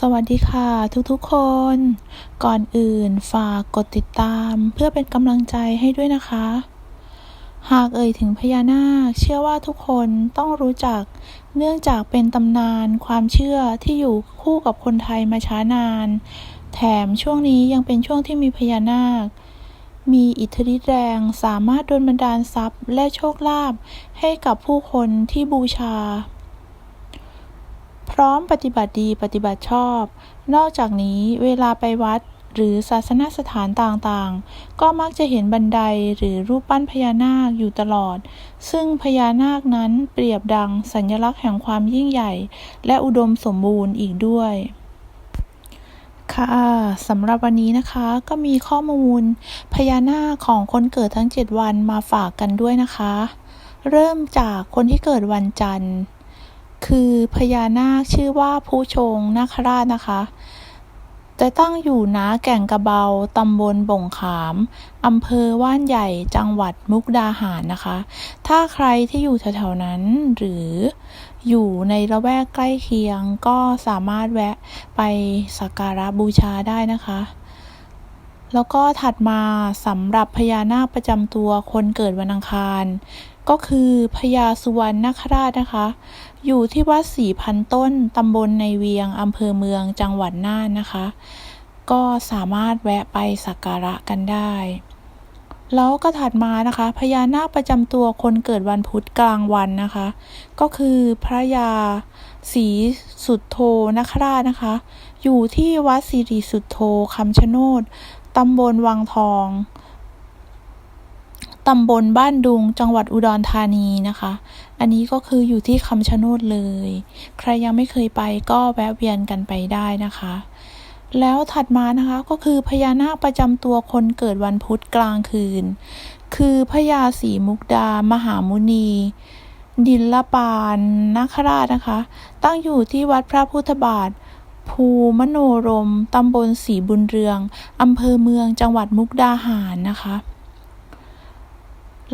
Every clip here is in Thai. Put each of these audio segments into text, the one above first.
สวัสดีค่ะทุกๆคน ก่อนอื่นฝากกดติดตามเพื่อเป็นกำลังใจให้ด้วยนะคะ หากเอ่ยถึงพญานาค เชื่อว่าทุกคนต้องรู้จัก เนื่องจากเป็นตำนานความเชื่อที่อยู่คู่กับคนไทยมาช้านาน แถมช่วงนี้ยังเป็นช่วงที่มีพญานาค มีอิทธิฤทธิ์แรงสามารถดลบันดาลทรัพย์และโชคลาภให้กับผู้คนที่บูชา พร้อมปฏิบัติดีปฏิบัติชอบ นอกจากนี้เวลาไปวัดหรือศาสนสถานต่างๆ ก็มักจะเห็นบันไดหรือรูปปั้นพญานาคอยู่ตลอด ซึ่งพญานาคนั้นเปรียบดังสัญลักษณ์แห่งความยิ่งใหญ่ และอุดมสมบูรณ์อีกด้วย ค่ะสำหรับวันนี้นะคะก็มีข้อมูลพญานาคของคนเกิดทั้ง 7 วันมาฝากกันด้วยนะคะ เริ่มจากคนที่เกิดวันจันทร์ คือพญานาคชื่อว่าผู้ชงนาคราชนะคะจะตั้งอยู่ณแก่งกระเบา ตำบลบ่งขาม อำเภอว่านใหญ่ จังหวัดมุกดาหารนะคะ ถ้าใครที่อยู่แถวๆนั้น หรืออยู่ในละแวกใกล้เคียงก็สามารถแวะไปสักการะบูชาได้นะคะ แล้วก็ถัดมาสำหรับพญานาคประจำตัวคนเกิดวันอังคาร ก็คือพญาสุวรรณนคราชนะคะ อยู่ที่วัดสี่พันต้นตำบลในเวียงอำเภอเมืองจังหวัดน่านนะคะ ก็สามารถแวะไปสักการะกันได้ แล้วก็ถัดมานะคะพญานาคประจำตัวคนเกิดวันพุธกลางวันนะคะ ก็คือพระยาศรีสุดโทนคราชนะคะ อยู่ที่วัดสิริสุดโทคำชะโนด ตำบลวังทอง ตำบลบ้านดุง จังหวัดอุดรธานีนะคะ อันนี้ก็คืออยู่ที่คำชะโนดเลย ใครยังไม่เคยไปก็แวะเวียนกันไปได้นะคะ แล้วถัดมานะคะก็คือพญานาคประจำตัวคนเกิดวันพุธกลางคืน คือพญาศรีมุกดา มหามุนี ดิลลปานนาคราชนะคะ ตั้งอยู่ที่วัดพระพุทธบาท ภูมโนรมตำบลศรีบุญเรืองอำเภอเมืองจังหวัดมุกดาหารนะคะ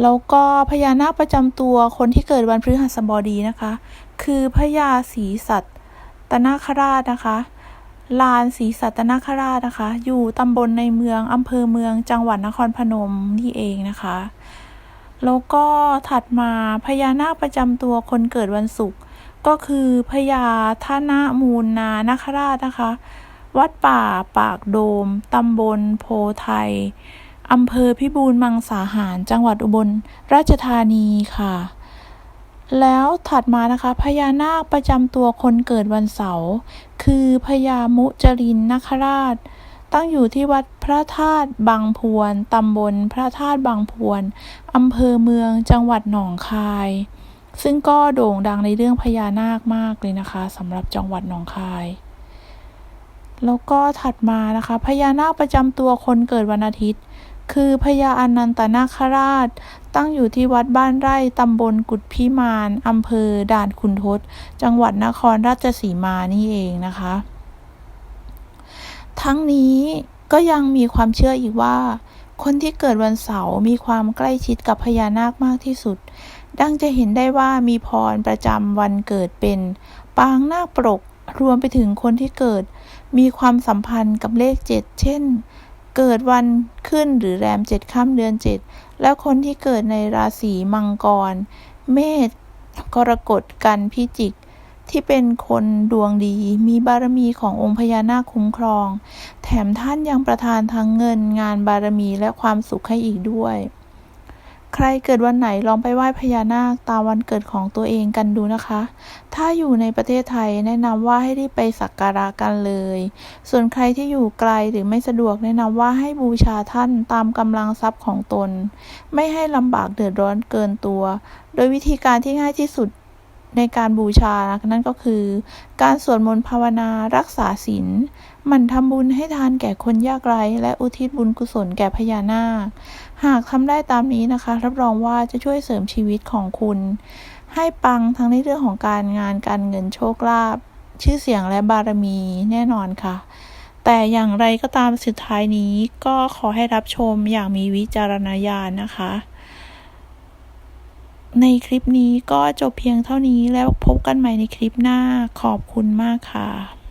แล้วก็พญานาคประจำตัวคนที่เกิดวันพฤหัสบดีนะคะ คือพญาศรีสัตตนาคราชนะคะ ลานศรีสัตนาคราชนะคะ อยู่ตำบลในเมืองอำเภอเมืองจังหวัดนครพนมนี่เองนะคะ แล้วก็ถัดมาพญานาคประจำตัวคนเกิดวันศุกร์ ก็คือพญาธนามูลนานาคราชนะคะ วัดป่าปากโดม ตำบลโพไทยอำเภอพิบูลมังสาหาร จังหวัดอุบลราชธานีค่ะ แล้วถัดมานะคะ พญานาคประจำตัวคนเกิดวันเสาร์คือพญามุจรินนาคราช ตั้งอยู่ที่วัดพระธาตุบางพวน ตำบลพระธาตุบางพวน อำเภอเมืองจังหวัดหนองคาย ซึ่งก็โด่งดังในเรื่องพญานาคมากเลยนะคะสำหรับจังหวัดหนองคาย แล้วก็ถัดมานะคะพญานาคประจำตัวคนเกิดวันอาทิตย์ คือพญาอนันตนาคราช ตั้งอยู่ที่วัดบ้านไร่ตำบลกุดพิมานอำเภอด่านขุนทดจังหวัดนครราชสีมานี่เองนะคะ ทั้งนี้ก็ยังมีความเชื่ออีกว่า คนที่เกิดวันเสาร์มีความใกล้ชิดกับพญานาคมากที่สุด ดังจะเห็นได้ว่ามีพรประจำวันเกิดเป็น ปางนาคปรกรวมไปถึงคนที่เกิด มีความสัมพันธ์กับเลขเจ็ดเช่น เกิดวันขึ้นหรือแรมเจ็ดค่ำเดือนเจ็ดและคนที่เกิดในราศีมังกร เมษกรกฎกันพิจิก ที่เป็นคนดวงดี มีบารมีขององค์พญานาคคุ้มครอง แถมท่านยังประทานทั้งเงินงานบารมีและความสุขให้อีกด้วย ใครเกิดวันไหนลองไปไหว้พญานาคตามวันเกิดของตัวเองกันดูนะคะ ถ้าอยู่ในประเทศไทยแนะนำว่าให้รีบไปสักการะกันเลย ส่วนใครที่อยู่ไกลหรือไม่สะดวกแนะนำว่าให้บูชาท่านตามกำลังทรัพย์ของตน ไม่ให้ลำบากเดือดร้อนเกินตัว โดยวิธีการที่ง่ายที่สุด ในการบูชา นั่นก็คือ การสวดมนต์ภาวนารักษาศีลหมั่นทำบุญให้ทานแก่คนยากไร้และอุทิศบุญกุศลแก่พญานาค หากทำได้ตามนี้นะคะ รับรองว่าจะช่วยเสริมชีวิตของคุณ ให้ปังทั้งในเรื่องของการงานการเงินโชคลาภชื่อเสียงและบารมีแน่นอนค่ะ แต่อย่างไรก็ตามสุดท้ายนี้ก็ขอให้รับชมอย่างมีวิจารณญาณนะคะ ในคลิปนี้ก็จบเพียงเท่านี้แล้วพบกันใหม่ในคลิปหน้าขอบคุณมากค่ะ